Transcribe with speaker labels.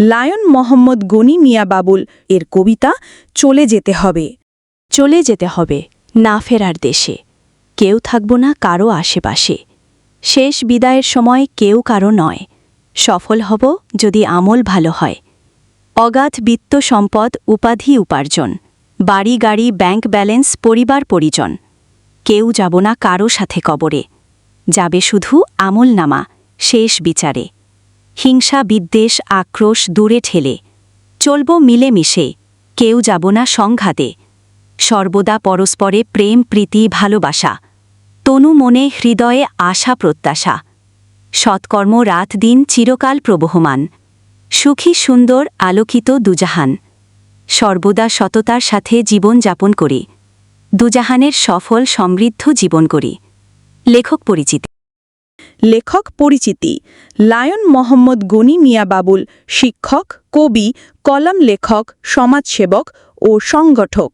Speaker 1: Lion Mohammad Gani Mia Babul এর কবিতা চলে যেতে হবে।
Speaker 2: চলে যেতে হবে না ফেরার দেশে। কেউ থাকব না কারও আশেপাশে। শেষ বিদায়ের সময় কেউ কারও নয়। সফল হব যদি আমল ভালো হয়। অগাধ বিত্ত সম্পদ, উপাধি, উপার্জন। বাড়ি, গাড়ি, ব্যাংক ব্যালেন্স, পরিবার, পরিজন। কেউ যাব না কারও সাথে কবরে। যাবে শুধু আমল নামা শেষ বিচারে। হিংসা, বিদ্বেষ, আক্রোশ দূরে ঠেলে। চলব মিলেমিশে, কেউ যাব না সংঘাতে। সর্বদা পরস্পরে প্রেম, প্রীতি, ভালোবাসা। তনু মনে হৃদয়ে আশা, প্রত্যাশা। সৎকর্ম রাত দিন চিরকাল প্রবহমান। সুখী, সুন্দর, আলোকিত দুজাহান। সর্বদা সততার সাথে জীবন যাপন করি। দুজাহানের সফল, সমৃদ্ধ জীবন করি। লেখক পরিচিতি।
Speaker 1: লেখক পরিচিতি। লায়ন মোহাম্মদ গনি মিয়া বাবুল শিক্ষক কবি কলম লেখক সমাজসেবক ও সংগঠক।